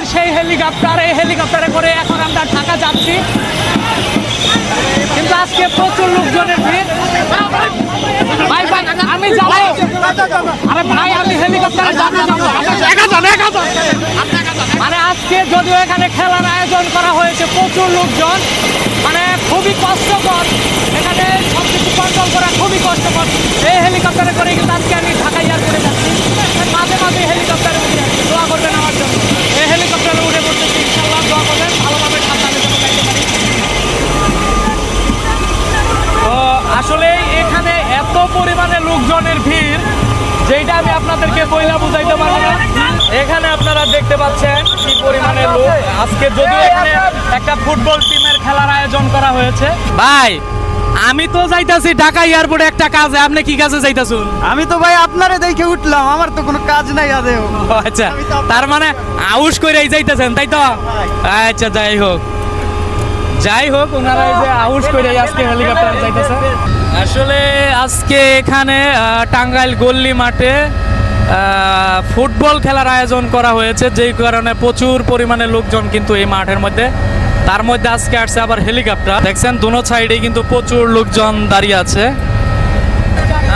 আমাদের সেই হেলিকপ্টার এই হেলিকপ্টারে করে এখন আমরা ঢাকা যাচ্ছি। কিন্তু আজকে প্রচুর লোকজনের ভিড়। ভাই ভাই আমি যাব। আরে ভাই আমি হেলিকপ্টারে যাব। মানে আজকে যদিও এখানে খেলার আয়োজন করা হয়েছে প্রচুর লোকজন মানে খুবই কষ্টকর এখানে সব কিছু কন্ট্রোল করা খুবই কষ্টকর এই হেলিকপ্টারে করে কিন্তু আজকে আমি ঢাকা এয়ারপোর্টে যাচ্ছি মাঝে মাঝে হেলিকপ্টারে উঠে যাচ্ছি দোয়া করবেন আমার জন্য এই হেলিকপ্টারে উঠে পড়তেছি ইনশাল্লাহ দোয়া করবেন ভালোভাবে ঠান্ডা আমি যেন যাইতে পারি তো আসলে এখানে এত পরিমাণে লোকজনের ভিড় যেটা আমি আপনাদেরকে বইলা বুঝাইতে পারব না। এখানে আপনারা দেখতে পাচ্ছেন কি পরিমাণে লোক। আজকে যদিও এখানে একটা ফুটবল টিমের খেলার আয়োজন করা হয়েছে। ভাই আমি তো যাইতাছি ঢাকা এয়ারপোর্টে একটা কাজে আপনি কি কাজে যাইতাছুন? আমি তো ভাই আপনারে দেখে উঠলাম আমার তো কোনো কাজ নাই আদেও। আচ্ছা তার মানে আউশ করেই যাইতেছেন তাই তো? আচ্ছা যাই হোক। যাই হোক, ওনারা এই যে আউশ করে আজকে হেলিকপ্টার যাইতেছে। আসলে আজকে এখানে টাঙ্গাইল গল্লি মাঠে ফুটবল খেলার আয়োজন করা হয়েছে, যেই কারণে প্রচুর পরিমাণে লোকজন কিন্তু এই মাঠের মধ্যে। তার মধ্যে আজকে আসছে আবার হেলিকপ্টার। দেখছেন, দুনো সাইডে কিন্তু প্রচুর লোকজন দাঁড়িয়ে আছে।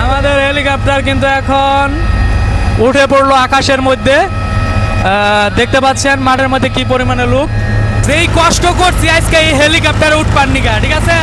আমাদের হেলিকপ্টার কিন্তু এখন উঠে পড়ল আকাশের মধ্যে। দেখতে পাচ্ছেন মাঠের মধ্যে কি পরিমাণে লোক। যেই কষ্ট করছি আজকে এই হেলিকপ্টারে উঠপার নিকা ঠিক আছে?